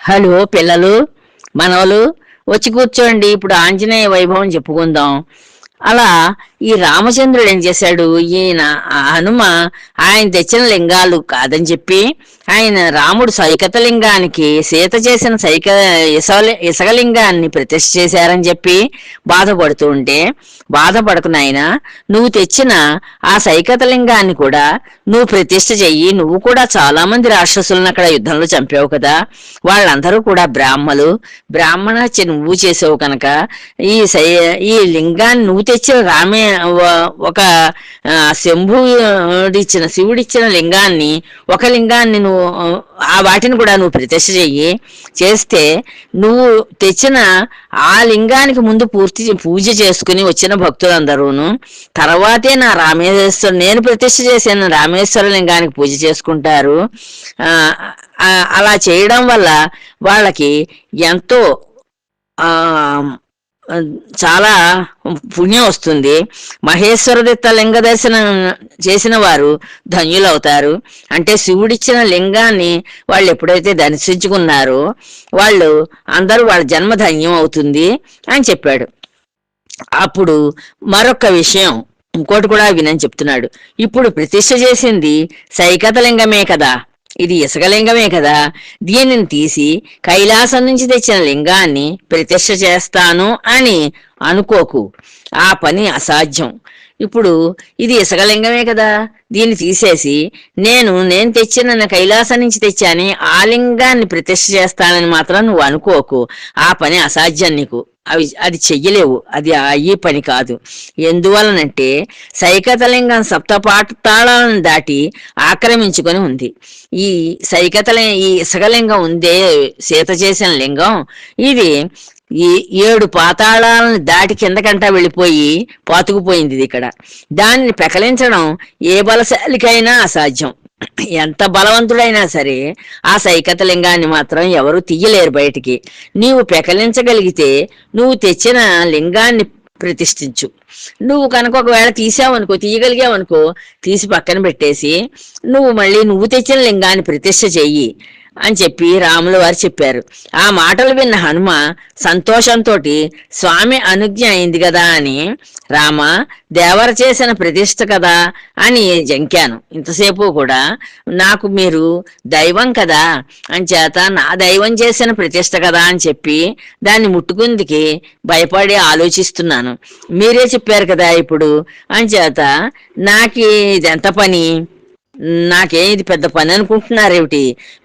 Hello పిల్లలు మనవలు వచ్చి కూర్చోండి. ఇప్పుడు ఆంజనేయ వైభవం చెప్పుకుందాం. అలా ఈ రామచంద్రుడు ఏం చేశాడు? ఈయన ఆ హనుమ ఆయన తెచ్చిన లింగాలు కాదని చెప్పి ఆయన రాముడు సైకత లింగానికి సీత చేసిన సైక ఇసలి ఇసగలింగాన్ని ప్రతిష్ఠ చేశారని చెప్పి బాధపడుతూ ఉంటే బాధపడకు నాయన నువ్వు తెచ్చిన ఆ సైకత లింగాన్ని కూడా నువ్వు ప్రతిష్ఠ చెయ్యి. నువ్వు కూడా చాలా మంది రాక్షసులను అక్కడ యుద్ధంలో చంపావు కదా. వాళ్ళందరూ కూడా బ్రాహ్మలు. బ్రాహ్మణ నువ్వు చేసావు కనుక ఈ సై ఈ లింగాన్ని నువ్వు తెచ్చిన రామే ఒక శంభుడిచ్చిన శివుడిచ్చిన లింగాన్ని ఒక లింగాన్ని నువ్వు ఆ వాటిని కూడా నువ్వు ప్రతిష్ట చెయ్యి చేస్తే నువ్వు తెచ్చిన ఆ లింగానికి ముందు పూర్తి పూజ చేసుకుని వచ్చిన భక్తులందరూను తర్వాతే నా రామేశ్వర నేను ప్రతిష్ట చేసిన రామేశ్వర లింగానికి పూజ చేసుకుంటారు. అలా చేయడం వల్ల వాళ్ళకి ఎంతో ఆ చాలా పుణ్యం వస్తుంది. మహేశ్వరదిత్త లింగ దర్శనం చేసిన వారు ధన్యులవుతారు. అంటే శివుడిచ్చిన లింగాన్ని వాళ్ళు ఎప్పుడైతే దర్శించుకున్నారో వాళ్ళు అందరూ వాళ్ళ జన్మ ధన్యం అవుతుంది అని చెప్పాడు. అప్పుడు మరొక విషయం ఇంకోటి కూడా వినని చెప్తున్నాడు. ఇప్పుడు ప్రతిష్ఠ చేసింది సైకత లింగమే కదా. ఇది ఇసుకలింగమే కదా. దీనిని తీసి కైలాసం నుంచి తెచ్చిన లింగాన్ని ప్రతిష్ఠ చేస్తాను అని అనుకోకు. ఆ పని అసాధ్యం. ఇప్పుడు ఇది ఇసుకలింగమే కదా. దీన్ని తీసేసి నేను నేను తెచ్చిన కైలాసం నుంచి తెచ్చాని ఆ లింగాన్ని ప్రతిష్ఠ చేస్తానని మాత్రం నువ్వు అనుకోకు. ఆ పని అసాధ్యం నీకు. అవి అది చెయ్యలేవు. అది అయ్యే పని కాదు. ఎందువలనంటే సైకతలింగం సప్తపాతాళాలను దాటి ఆక్రమించుకొని ఉంది. ఈ సైకతలి ఈ ఇసగలింగం ఉందే సీత చేసిన లింగం. ఇది ఈ ఏడు పాతాళాలను దాటి కిందకంటా వెళ్ళిపోయి పాతుకుపోయింది ఇది ఇక్కడ. దాన్ని పెకలించడం ఏ బలశాలికైనా అసాధ్యం. ఎంత బలవంతుడైనా సరే ఆ సైకత లింగాన్ని మాత్రం ఎవరు తీయలేరు బయటికి. నీవు పెకలించగలిగితే నువ్వు తెచ్చిన లింగాన్ని ప్రతిష్ఠించు. నువ్వు కనుక ఒకవేళ తీసావనుకో తీయగలిగావనుకో తీసి పక్కన పెట్టేసి నువ్వు మళ్ళీ నువ్వు తెచ్చిన లింగాన్ని ప్రతిష్ఠ చెయ్యి. అని చెప్పి రాముల వారు చెప్పారు. ఆ మాటలు విన్న హనుమ సంతోషంతో స్వామి అనుజ్ఞ అయింది కదా అని రామ దేవర చేసిన ప్రతిష్ట కదా అని జంకాను. ఇంతసేపు కూడా నాకు మీరు దైవం కదా అని చేత నా దైవం చేసిన ప్రతిష్ట కదా అని చెప్పి దాన్ని ముట్టుకుందికి భయపడి ఆలోచిస్తున్నాను. మీరే చెప్పారు కదా ఇప్పుడు అని చేత నాకు ఇదెంత పని? నాకేం ఇది పెద్ద పని అనుకుంటున్నారేమిటి?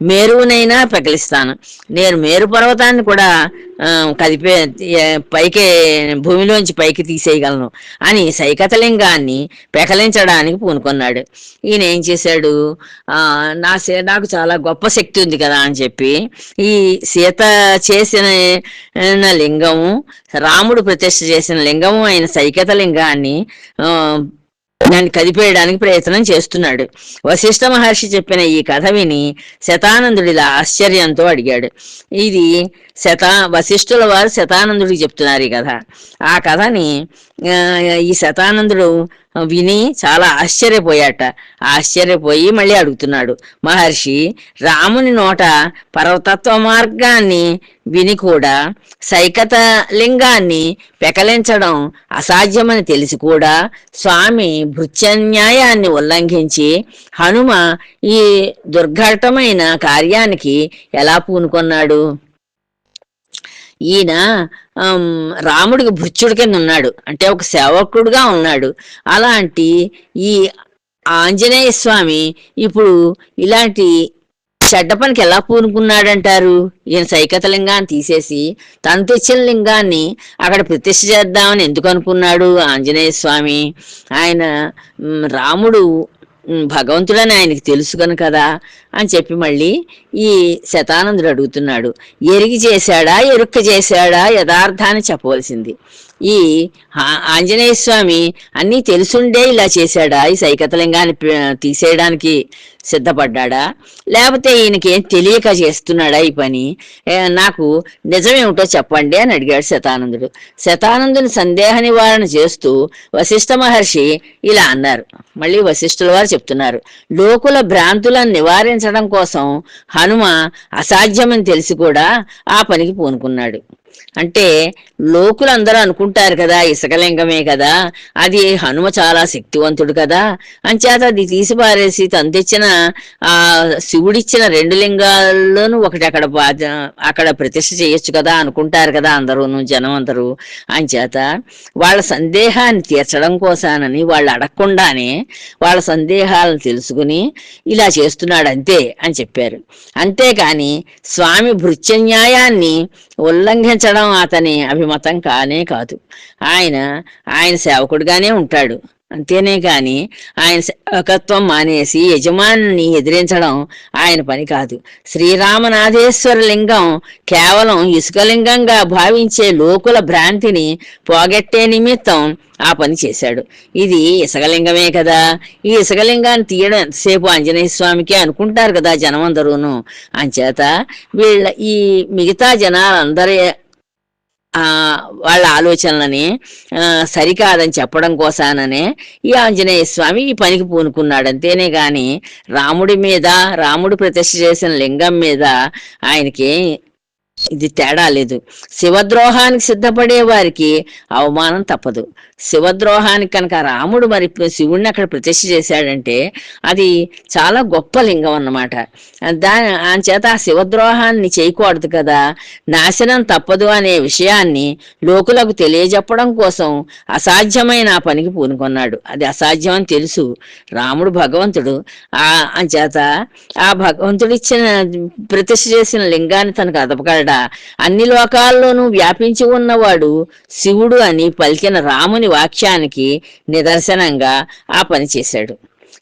మేరువునైనా పెకలిస్తాను. నేను మేరు పర్వతాన్ని కూడా కదిపే పైకి భూమిలోంచి పైకి తీసేయగలను అని సైకతలింగాన్ని పెకలించడానికి పూనుకున్నాడు. ఈయన ఏం చేశాడు నా నాకు చాలా గొప్ప శక్తి ఉంది కదా అని చెప్పి ఈ సీత చేసిన లింగము రాముడు ప్రతిష్ఠ చేసిన లింగము అయిన సైకత లింగాన్ని నన్ను కదిపేయడానికి ప్రయత్నం చేస్తున్నాడు. వశిష్ఠ మహర్షి చెప్పిన ఈ కథ విని శతానందుడిలా ఆశ్చర్యంతో అడిగాడు. ఇది శతా వశిష్ఠుల వారు శతానందుడికి చెప్తున్నారు ఈ కథ. ఆ కథని ఆ, ఈ శతానందుడు విని చాలా ఆశ్చర్యపోయాట. ఆశ్చర్యపోయి మళ్ళీ అడుగుతున్నాడు. మహర్షి రాముని నోట పర్వతత్వ మార్గాన్ని విని కూడా సైకత లింగాన్ని పెకలించడం అసాధ్యమని తెలిసి కూడా స్వామి భృత్యన్యాయాన్ని ఉల్లంఘించి హనుమ ఈ దుర్ఘటమైన కార్యానికి ఎలా పూనుకొన్నాడు? ఈయన రాముడికి భృత్యుడి కింద ఉన్నాడు. అంటే ఒక సేవకుడుగా ఉన్నాడు. అలాంటి ఈ ఆంజనేయ స్వామి ఇప్పుడు ఇలాంటి చెడ్డ పనికి ఎలా పూనుకున్నాడంటారు? ఈయన సైకత లింగాన్ని తీసేసి తను తెచ్చిన లింగాన్ని అక్కడ ప్రతిష్ఠ చేద్దామని ఎందుకు అనుకున్నాడు ఆంజనేయ స్వామి? ఆయన రాముడు భగవంతుడని ఆయనకి తెలుసు కదా అని చెప్పి మళ్ళీ ఈ శతానందుడు అడుగుతున్నాడు. ఎరిగి చేశాడా ఎరుక్క చేశాడా యథార్థాన్ని చెప్పవలసింది. ఈ ఆంజనేయ స్వామి అన్నీ తెలుసుండే ఇలా చేశాడా ఈ సైకతలింగాన్ని తీసేయడానికి సిద్ధపడ్డాడా? లేకపోతే ఈయనకి ఏం తెలియక చేస్తున్నాడా ఈ పని? నాకు నిజమేమిటో చెప్పండి అని అడిగాడు శతానందుడు. శతానందుని సందేహ నివారణ చేస్తూ వశిష్ఠ మహర్షి ఇలా అన్నారు. మళ్ళీ వశిష్ఠుల వారు చెప్తున్నారు. లోకుల భ్రాంతులను నివారించడం కోసం హనుమ అసాధ్యమని తెలిసి కూడా ఆ పనికి పూనుకున్నాడు. అంటే లోకులందరూ అనుకుంటారు కదా ఇసుకలింగమే కదా అది హనుమ చాలా శక్తివంతుడు కదా అంచేత అది తీసి పారేసి తను తెచ్చిన ఆ శివుడిచ్చిన రెండు లింగాల్లోనూ ఒకటి అక్కడ అక్కడ ప్రతిష్ఠ చేయొచ్చు కదా అనుకుంటారు కదా అందరూను జనం అందరూ అంచేత వాళ్ళ సందేహాన్ని తీర్చడం కోసానని వాళ్ళు అడగకుండానే వాళ్ళ సందేహాలను తెలుసుకుని ఇలా చేస్తున్నాడు అంతే అని చెప్పారు. అంతేకాని స్వామి భృత్యన్యాయాన్ని ఉల్లంఘించడం అతని అభిమతం కానే కాదు. ఆయన ఆయన సేవకుడుగానే ఉంటాడు. అంతేనే కాని ఆయన సేవకత్వం మానేసి యజమానిని ఎదిరించడం ఆయన పని కాదు. శ్రీరామనాథేశ్వర లింగం కేవలం ఇసుకలింగంగా భావించే లోకుల భ్రాంతిని పోగొట్టే నిమిత్తం ఆ పని చేశాడు. ఇది ఇసుకలింగమే కదా. ఈ ఇసుకలింగాన్ని తీయడం ఎంతసేపు ఆంజనేయ స్వామికి అనుకుంటారు కదా జనమందరూను. అంచేత వీళ్ళ ఈ మిగతా జనాలందరి వాళ్ళ ఆలోచనలని ఆ, సరికాదని చెప్పడం కోసాననే ఈ ఆంజనేయ స్వామి ఈ పనికి పూనుకున్నాడు అంతేనే గాని రాముడి మీద రాముడు ప్రతిష్ఠ చేసిన లింగం మీద ఆయనకి ఇది తేడా లేదు. శివద్రోహానికి సిద్ధపడే వారికి అవమానం తప్పదు. శివద్రోహానికి కనుక రాముడు మరి శివుణ్ణి అక్కడ ప్రతిష్ఠ చేశాడంటే అది చాలా గొప్ప లింగం అన్నమాట. దాని చేత ఆ శివద్రోహాన్ని చేయకూడదు కదా. నాశనం తప్పదు అనే విషయాన్ని లోకులకు తెలియజెప్పడం కోసం అసాధ్యమైన ఆ పనికి పూనుకున్నాడు. అది అసాధ్యం అని తెలుసు. రాముడు భగవంతుడు. ఆ చేత ఆ భగవంతుడిచ్చిన ప్రతిష్ఠ చేసిన లింగాన్ని తనకు అదపగలడా? అన్ని లోకాల్లోనూ వ్యాపించి ఉన్నవాడు శివుడు అని పలికిన రాముని వాక్యానికి నిదర్శనంగా ఆ పని చేశాడు.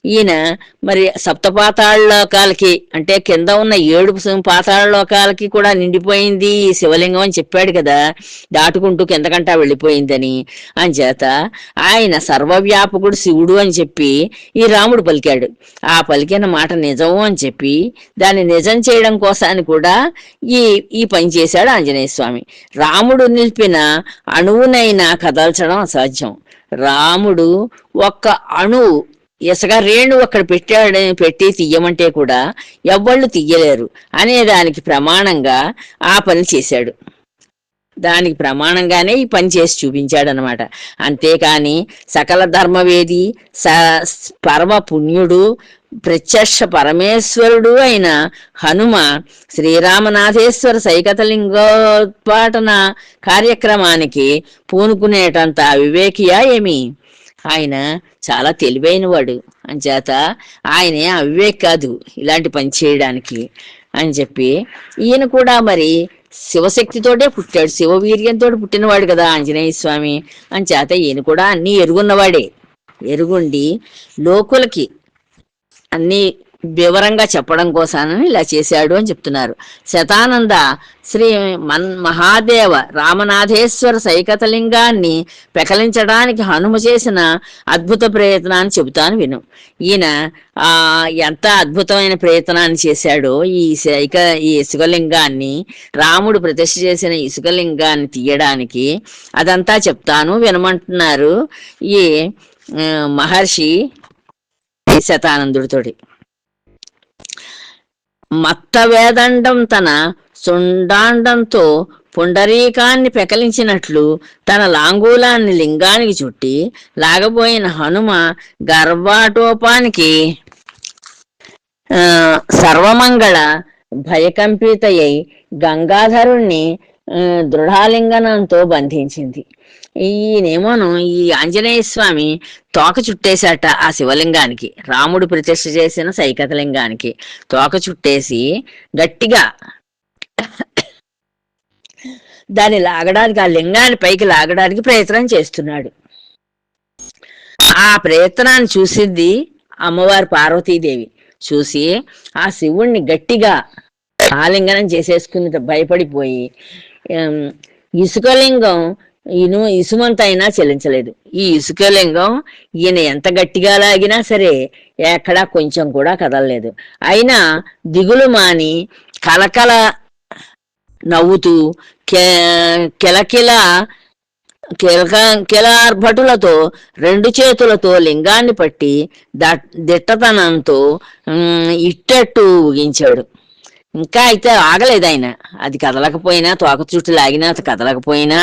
ఈయన మరి సప్తపాతాళ లోకాలకి అంటే కింద ఉన్న ఏడు పాతాళ లోకాలకి కూడా నిండిపోయింది ఈ శివలింగం అని చెప్పాడు కదా. దాటుకుంటూ కిందకంటా వెళ్ళిపోయిందని. అంచేత ఆయన సర్వవ్యాపకుడు శివుడు అని చెప్పి ఈ రాముడు పలికాడు. ఆ పలికిన మాట నిజం అని చెప్పి దాన్ని నిజం చేయడం కోసాన్ని కూడా ఈ ఈ పని చేశాడు ఆంజనేయ స్వామి. రాముడు నిలిపిన అణువునైనా కదల్చడం అసాధ్యం. రాముడు ఒక్క అణువు ఇసుక రేణు అక్కడ పెట్టాడు పెట్టి తీయమంటే కూడా ఎవ్వళ్ళు తీయలేరు అనే దానికి ప్రమాణంగా ఆ పని చేశాడు. దానికి ప్రమాణంగానే ఈ పని చేసి చూపించాడనమాట. అంతేకాని సకల ధర్మవేది స పరమ పుణ్యుడు ప్రత్యక్ష పరమేశ్వరుడు అయిన హనుమ శ్రీరామనాథేశ్వర సైకతలింగోత్పాటన కార్యక్రమానికి పూనుకునేటంత అవివేకియా ఏమి? ఆయన చాలా తెలివైనవాడు. అంచేత ఆయనే అవివేక్ కాదు ఇలాంటి పని చేయడానికి అని చెప్పి ఈయన కూడా మరి శివశక్తితోటే పుట్టాడు. శివవీర్యంతో పుట్టినవాడు కదా ఆంజనేయ స్వామి. అంచేత ఈయన కూడా అన్నీ ఎరుగున్నవాడే. ఎరుగుండి లోకులకి అన్ని వివరంగా చెప్పడం కోసానని ఇలా చేశాడు అని చెప్తున్నారు. శతానంద శ్రీ మన్ మహాదేవ రామనాథేశ్వర సైకతలింగాన్ని పెకలించడానికి హనుమ చేసిన అద్భుత ప్రయత్నాన్ని చెబుతాను విను. ఈయన ఆ ఎంత అద్భుతమైన ప్రయత్నాన్ని చేశాడో ఈ సైక ఈ ఇసుకలింగాన్ని రాముడు ప్రతిష్ఠ చేసిన ఇసుకలింగాన్ని తీయడానికి అదంతా చెప్తాను వినమంటున్నారు ఈ మహర్షి శతానందుడితోటి. మత్త వేదండం తన సుండాండంతో పుండరీకాన్ని పెకలించినట్లు తన లాంగూలాన్ని లింగానికి చుట్టి లాగబోయిన హనుమ గర్భాటోపానికి ఆ, సర్వమంగళ భయకంపితయ్యి గంగాధరుణ్ణి దృఢాలింగనంతో బంధించింది. ఈయనేమోను ఈ ఆంజనేయ స్వామి తోక చుట్టేశాట ఆ శివలింగానికి. రాముడు ప్రతిష్ఠ చేసిన సైకతలింగానికి. తోక చుట్టేసి గట్టిగా దాన్ని లాగడానికి ఆ లింగాన్ని పైకి లాగడానికి ప్రయత్నం చేస్తున్నాడు. ఆ ప్రయత్నాన్ని చూసింది అమ్మవారు పార్వతీదేవి. చూసి ఆ శివుణ్ణి గట్టిగా ఆలింగనం చేసేసుకుని భయపడిపోయి ఇసుకలింగం ఈయన ఇసుమంత అయినా చెల్లించలేదు. ఈ ఇసుక లింగం ఈయన ఎంత గట్టిగా లాగినా సరే ఎక్కడా కొంచెం కూడా కదలలేదు. అయినా దిగులు మాని కలకల నవ్వుతూ కె కిలకిల కిలక కిలార్భటులతో రెండు చేతులతో లింగాన్ని పట్టి దట్ దిట్టతనంతో ఇట్టట్టు ఊగించాడు. ఇంకా అయితే ఆగలేదు ఆయన. అది కదలకపోయినా తోక చుట్టూ లాగినా అది కదలకపోయినా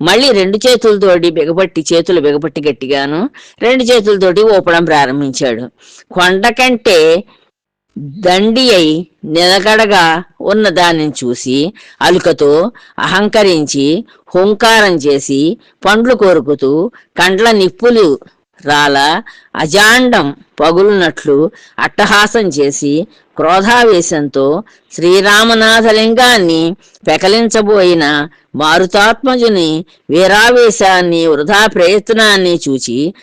మళ్ళీ రెండు చేతులతోటి బిగపట్టి చేతులు బిగపట్టి గట్టిగాను రెండు చేతులతోటి ఊపడం ప్రారంభించాడు. కొండ కంటే దండి అయి నిలకడగా ఉన్న దానిని చూసి అలుకతో అహంకరించి హుంకారం చేసి పండ్లు కోరుకుతూ కండ్ల నిప్పులు రాల అజాండం పగులునట్లు అట్టహాసం చేసి క్రోధావేశంతో శ్రీరామనాథలింగాన్ని పెకలించబోయిన మారుతాత్మజుని వీరావేశాన్ని వృధా ప్రయత్నాన్ని చూచి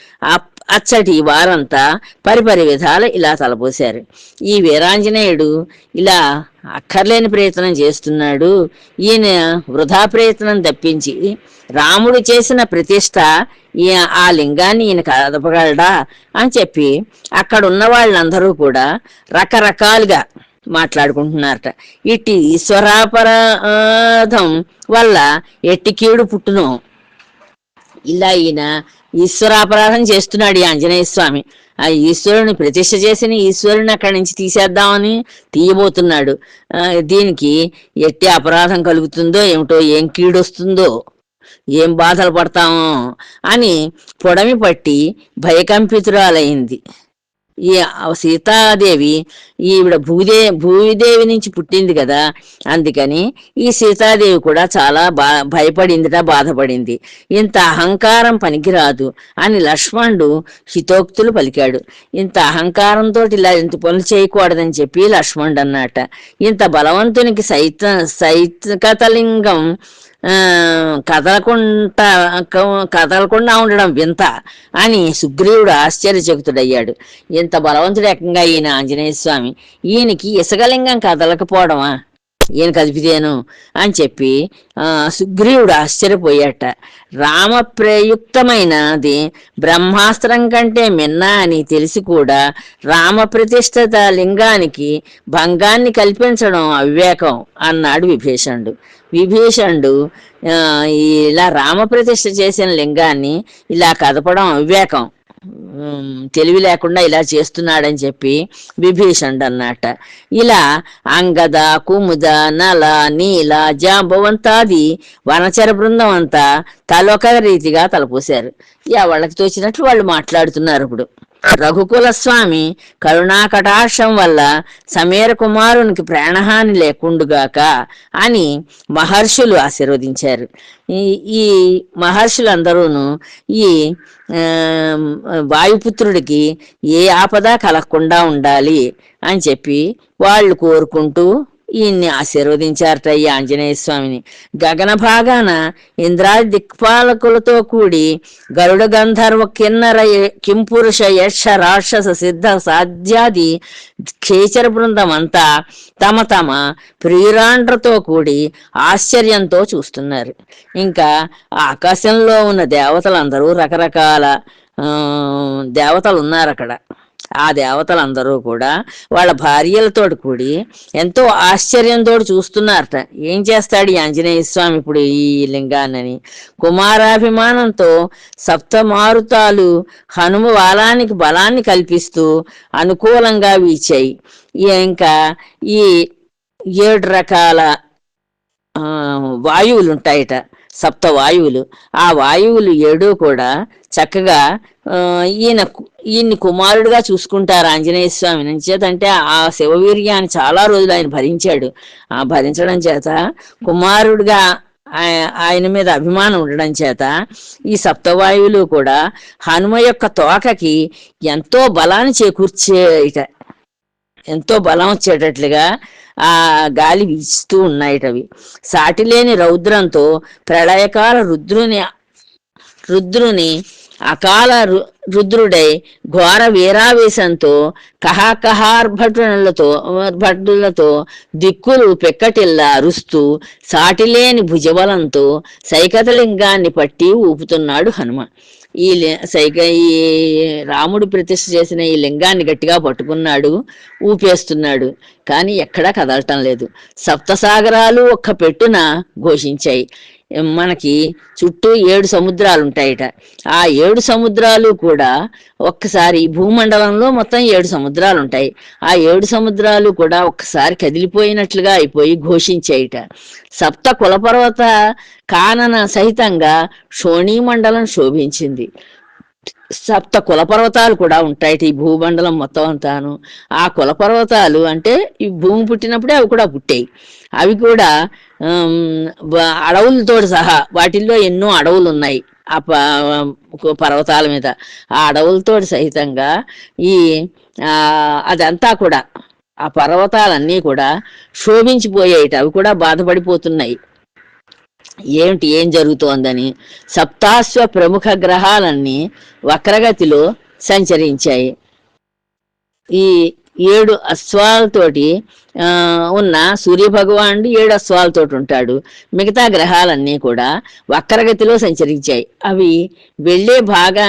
అచ్చటి వారంతా పరిపరి విధాల ఇలా తలపోశారు. ఈ వీరాంజనేయుడు ఇలా అక్కర్లేని ప్రయత్నం చేస్తున్నాడు. ఈయన వృధా ప్రయత్నం తప్పించి రాముడు చేసిన ప్రతిష్ట ఈ ఆ లింగాన్ని ఈయన కదపగలడా అని చెప్పి అక్కడ ఉన్న వాళ్ళందరూ కూడా రకరకాలుగా మాట్లాడుకుంటున్నారట. ఇట్టి ఈశ్వరాపరాధం వల్ల ఎట్టి కీడు పుట్టును. ఇలా ఈయన ఈశ్వరాపరాధం చేస్తున్నాడు ఈ ఆంజనేయ స్వామి. ఆ ఈశ్వరుని ప్రతిష్ఠ చేసిన ఈశ్వరుని అక్కడి నుంచి తీసేద్దామని తీయబోతున్నాడు. దీనికి ఎట్టి అపరాధం కలుగుతుందో ఏమిటో ఏం కీడొస్తుందో ఏం బాధలు పడతామో అని పొడమి పట్టి భయకంపితురాలైంది. ఈ సీతాదేవి ఈవిడ భూదే భూదేవి నుంచి పుట్టింది కదా. అందుకని ఈ సీతాదేవి కూడా చాలా బా భయపడిందిట బాధపడింది. ఇంత అహంకారం పనికిరాదు అని లక్ష్మణుడు హితోక్తులు పలికాడు. ఇంత అహంకారంతో ఇలా ఇంత పనులు చేయకూడదని చెప్పి లక్ష్మణుడు అన్నట. ఇంత బలవంతునికి సైత సైతకతలింగం కదలకుండా క- కదలకుండా ఉండడం వింత అని సుగ్రీవుడు ఆశ్చర్యచకితుడయ్యాడు. ఇంత బలవంతుడు ఏకంగా ఈయన ఆంజనేయ స్వామి ఈయనకి ఇసగలింగం కదలకపోవడమా? ఈయన కదిపితేను అని చెప్పి సుగ్రీవుడు ఆశ్చర్యపోయాట. రామ ప్రయుక్తమైనది బ్రహ్మాస్త్రం కంటే మిన్న అని తెలిసి కూడా రామ ప్రతిష్ఠిత లింగానికి భంగాన్ని కల్పించడం అవివేకం అన్నాడు విభీషణుడు. విభీషణుడు ఇలా రామ ప్రతిష్ఠ చేసిన లింగాన్ని ఇలా కదపడం అవివేకం. తెలివి లేకుండా ఇలా చేస్తున్నాడని చెప్పి విభీషణుడు అన్నట. ఇలా అంగద కుముద నల నీల జాంబవంతాది వనచర బృందం అంతా తలొక రీతిగా తలపోశారు. ఇక వాళ్ళకి తోచినట్లు వాళ్ళు మాట్లాడుతున్నారు ఇప్పుడు. రఘుకుల స్వామి కరుణాకటాక్షం వల్ల సమీర కుమారునికి ప్రాణహాని లేకుండుగాక అని మహర్షులు ఆశీర్వదించారు. ఈ ఈ మహర్షులందరూను ఈ వాయుపుత్రుడికి ఏ ఆపద కలగకుండా ఉండాలి అని చెప్పి వాళ్ళు కోరుకుంటూ ఈయన్ని ఆశీర్వదించారట ఈ ఆంజనేయ స్వామిని. గగన భాగాన ఇంద్రాది దిక్పాలకులతో కూడి గరుడ గంధర్వ కిన్నర కింపురుష యక్ష రాక్షస సిద్ధ సాధ్యాది క్షేచర బృందం అంతా తమ తమ ప్రియురాండ్రతో కూడి ఆశ్చర్యంతో చూస్తున్నారు. ఇంకా ఆకాశంలో ఉన్న దేవతలందరూ రకరకాల దేవతలు ఉన్నారు అక్కడ ఆ దేవతలందరూ కూడా వాళ్ళ భార్యలతో కూడి ఎంతో ఆశ్చర్యంతో చూస్తున్నారట. ఏం చేస్తాడు ఈ ఆంజనేయ స్వామి ఇప్పుడు ఈ లింగాన్నని? కుమారాభిమానంతో సప్తమారుతాలు హనుమ వాలానికి బలాన్ని కల్పిస్తూ అనుకూలంగా వీచాయి. ఇంకా ఈ ఏడు రకాల వాయువులు ఉంటాయట సప్త వాయువులు ఆ వాయువులు ఏడు కూడా చక్కగా ఈయన ఈయన్ని కుమారుడిగా చూసుకుంటారు ఆంజనేయ స్వామి చేతంటే ఆ శివవీర్యాన్ని చాలా రోజులు ఆయన భరించాడు. ఆ భరించడం చేత కుమారుడిగా ఆయ- ఆయన మీద అభిమానం ఉండడం చేత ఈ సప్తవాయువులు కూడా హనుమ యొక్క తోకకి ఎంతో బలాన్ని చేకూర్చేట ఎంతో బలం వచ్చేటట్లుగా ఆ గాలి వీచుతూ ఉన్నాయిటవి సాటిలేని రౌద్రంతో ప్రళయకాల రుద్రుని రుద్రుని అకాల రు- రుద్రుడై ఘోర వీరావేశంతో కహాకహార్భటులతో భటులతో దిక్కులు పెక్కటిల్లా అరుస్తూ సాటిలేని భుజబలంతో సైకతలింగాన్ని పట్టి ఊపుతున్నాడు హనుమ ఈ లి- సైక ఈ రాముడు ప్రతిష్ఠ చేసిన ఈ లింగాన్ని గట్టిగా పట్టుకున్నాడు ఊపేస్తున్నాడు. కానీ ఎక్కడా కదలటం లేదు. సప్తసాగరాలు ఒక్క పెట్టున ఘోషించాయి. మనకి చుట్టూ ఏడు సముద్రాలు ఉంటాయట ఆ ఏడు సముద్రాలు కూడా ఒక్కసారి భూమండలంలో మొత్తం ఏడు సముద్రాలు ఉంటాయి ఆ ఏడు సముద్రాలు కూడా ఒక్కసారి కదిలిపోయినట్లుగా అయిపోయి ఘోషించాయిట. సప్త కులపర్వత కానన సహితంగా శోణీ మండలం శోభించింది. సప్త కులపర్వతాలు కూడా ఉంటాయి. ఈ భూమండలం మొత్తం అంతాను. ఆ కులపర్వతాలు అంటే ఈ భూమి పుట్టినప్పుడే అవి కూడా పుట్టాయి. అవి కూడా అడవులతో సహా వాటిల్లో ఎన్నో అడవులు ఉన్నాయి ఆ ప- పర్వతాల మీద. ఆ అడవులతో సహితంగా ఈ అదంతా కూడా ఆ పర్వతాలన్నీ కూడా శోభించిపోయాయిట అవి కూడా బాధపడిపోతున్నాయి. ఏమిటి ఏం జరుగుతోందని సప్తాశ్వ ప్రముఖ గ్రహాలన్నీ వక్రగతిలో సంచరించాయి. ఈ ఏడు అశ్వాలతోటి ఉన్న సూర్యభగవానుడు ఏడు అశ్వాలతోటి ఉంటాడు. మిగతా గ్రహాలన్నీ కూడా వక్రగతిలో సంచరించాయి. అవి వెళ్ళే భాగా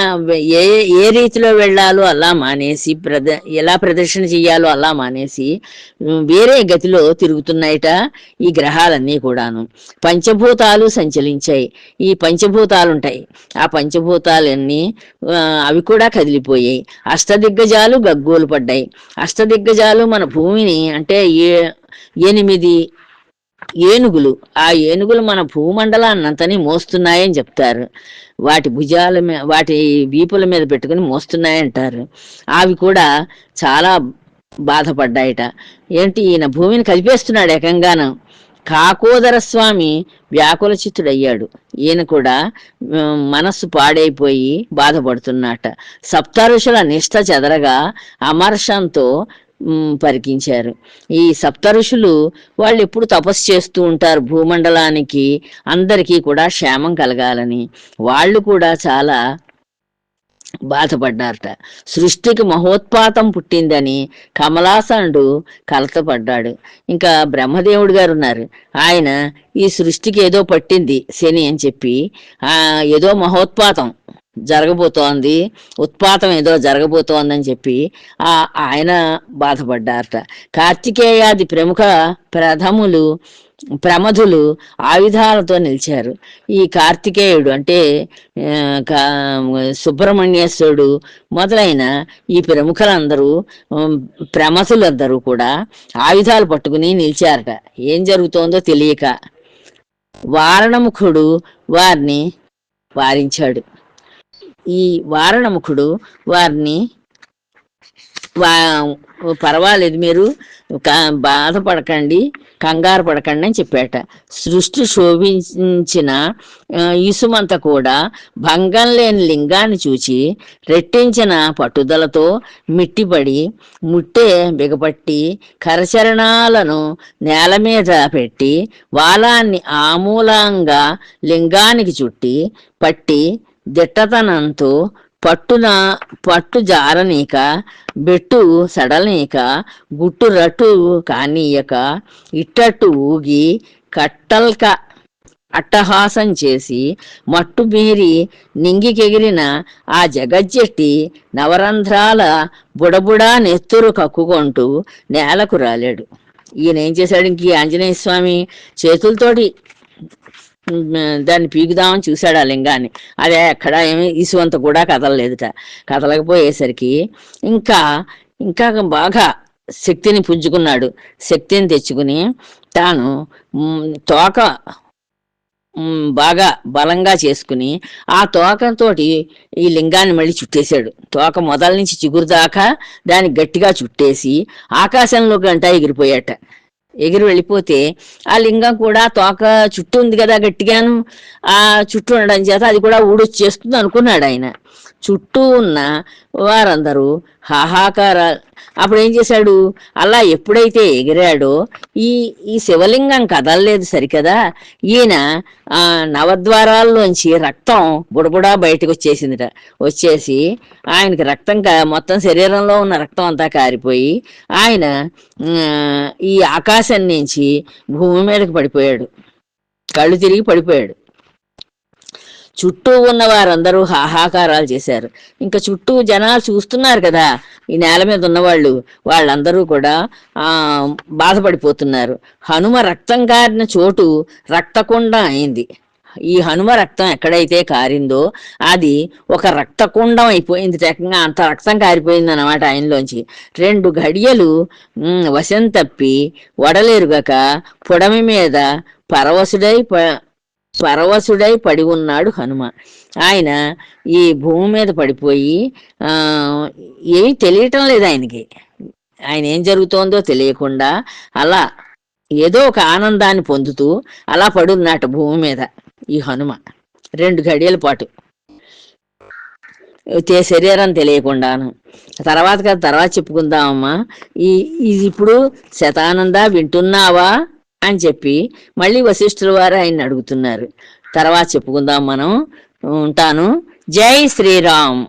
ఏ ఏ రీతిలో వెళ్ళాలో అలా మానేసి ప్రద ఎలా ప్రదర్శన చేయాలో అలా మానేసి వేరే గతిలో తిరుగుతున్నాయిట ఈ గ్రహాలన్నీ కూడాను. పంచభూతాలు సంచలించాయి ఈ పంచభూతాలు ఉంటాయి ఆ పంచభూతాలన్నీ అవి కూడా కదిలిపోయాయి. అష్టదిగ్గజాలు గగ్గోలు పడ్డాయి. అష్టదిగ్గజాలు మన భూమిని అంటే ఏ ఎనిమిది ఏనుగులు. ఆ ఏనుగులు మన భూమండలాన్నంతని మోస్తున్నాయని చెప్తారు. వాటి భుజాల మీద వాటి వీపుల మీద పెట్టుకుని మోస్తున్నాయంటారు. అవి కూడా చాలా బాధపడ్డాయట. ఏంటి ఈయన భూమిని కదిపేస్తున్నాడు ఏకంగాను. కాకోదర స్వామి వ్యాకుల చిత్తుడయ్యాడు ఈయన కూడా మనస్సు పాడైపోయి బాధపడుతున్నట. సప్తరుషుల నిష్ఠ చెదరగా అమర్షంతో పరికించారు. ఈ సప్త ఋషులు వాళ్ళు ఎప్పుడు తపస్సు చేస్తూ ఉంటారు భూమండలానికి అందరికీ కూడా క్షేమం కలగాలని. వాళ్ళు కూడా చాలా బాధపడ్డారట. సృష్టికి మహోత్పాతం పుట్టిందని కమలాసనుడు కలతపడ్డాడు. ఇంకా బ్రహ్మదేవుడు గారు ఉన్నారు. ఆయన ఈ సృష్టికి ఏదో పట్టింది శని అని చెప్పి ఏదో మహోత్పాతం. జరగబోతోంది ఉత్పాతం ఏదో జరగబోతోందని చెప్పి ఆ ఆయన బాధపడ్డారట. కార్తికేయాది ప్రముఖ ప్రథములు ప్రమధులు ఆయుధాలతో నిలిచారు. ఈ కార్తికేయుడు అంటే సుబ్రహ్మణ్యేశ్వరుడు మొదలైన ఈ ప్రముఖులందరూ ఉమ్, ప్రమథులందరూ కూడా ఆయుధాలు పట్టుకుని నిలిచారట. ఏం జరుగుతోందో తెలియక వారణముఖుడు వారిని వారించాడు. ఈ వారణముఖుడు వారిని వా పర్వాలేదు మీరు బాధపడకండి కంగారు పడకండి అని చెప్పాట. సృష్టి శోభించిన ఇసుమంత కూడా భంగం లేని లింగాన్ని చూచి రెట్టించిన పట్టుదలతో మిట్టిపడి ముట్టే బిగపట్టి కరచరణాలను నేల మీద పెట్టి వాలాన్ని ఆమూలంగా లింగానికి చుట్టి పట్టి దిట్టతనంతో పట్టున పట్టు జారనీక బెట్టు సడలనీక గుట్టు రట్టు కానీయక ఇట్టట్టు ఊగి కట్టల్క అట్టహాసం చేసి మట్టు మీరి నింగికెగిరిన ఆ జగజ్జెట్టి నవరంధ్రాల బుడబుడా నెత్తురు కక్కుకుంటూ నేలకు రాలేడు. ఈయన ఏం చేశాడు ఇంక ఆంజనేయ స్వామి చేతులతోటి దాన్ని పీకుదామని చూశాడు ఆ లింగాన్ని. అదే ఎక్కడ ఏమి? ఇసువంత కూడా కదలలేదుట. కదలకపోయేసరికి ఇంకా ఇంకా బాగా శక్తిని పుంజుకున్నాడు. శక్తిని తెచ్చుకుని తాను తోక బాగా బలంగా చేసుకుని ఆ తోకతోటి ఈ లింగాన్ని మళ్ళీ చుట్టేశాడు. తోక మొదల నుంచి చిగురు దాకా దాన్ని గట్టిగా చుట్టేసి ఆకాశంలో గంట ఎగిరిపోయాట. ఎగిరి వెళ్ళిపోతే ఆ లింగం కూడా తోక చుట్టూ ఉంది కదా గట్టిగాను. ఆ చుట్టూ ఉండడం చేత అది కూడా ఊడొచ్చేస్తుంది అనుకున్నాడు ఆయన. చుట్టూ ఉన్న వారందరూ హాహాకార అప్పుడు ఏం చేశాడు? అలా ఎప్పుడైతే ఎగిరాడో ఈ ఈ శివలింగం కదలలేదు సరికదా? ఈయన ఆ నవద్వారాల్లోంచి రక్తం బుడబుడా బయటకు వచ్చేసిందిట వచ్చేసి ఆయనకి రక్తం మొత్తం శరీరంలో ఉన్న రక్తం అంతా కారిపోయి ఆయన ఈ ఆకాశం నుంచి భూమి మీదకి పడిపోయాడు. కళ్ళు తిరిగి పడిపోయాడు. చుట్టూ ఉన్న వారందరూ హాహాకారాలు చేశారు. ఇంకా చుట్టూ జనాలు చూస్తున్నారు కదా ఈ నేల మీద ఉన్నవాళ్ళు వాళ్ళందరూ కూడా ఆ బాధపడిపోతున్నారు. హనుమ రక్తం కారిన చోటు రక్తకుండం అయింది. ఈ హనుమ రక్తం ఎక్కడైతే కారిందో అది ఒక రక్తకుండం అయిపోయింది ఏకంగా అంత రక్తం కారిపోయింది అనమాట ఆయనలోంచి. రెండు ఘడియలు వశం తప్పి వడలేరుగక పొడమి మీద పరవశుడై ప- పరవశుడై పడి ఉన్నాడు హనుమ. ఆయన ఈ భూమి మీద పడిపోయి ఏమీ తెలియటం లేదు ఆయనకి. ఆయన ఏం జరుగుతోందో తెలియకుండా అలా ఏదో ఒక ఆనందాన్ని పొందుతూ అలా పడున్నాట భూమి మీద ఈ హనుమ. రెండు గడియల పాటు. శరీరం తెలియకుండాను. తర్వాత కదా తర్వాత చెప్పుకుందామమ్మా. ఈ ఇది ఇప్పుడు శతానంద వింటున్నావా? అని చెప్పి మళ్ళీ వశిష్ఠుల వారు ఆయన అడుగుతున్నారు. తర్వాత చెప్పుకుందాం మనం. ఉంటాను. జై శ్రీరామ్.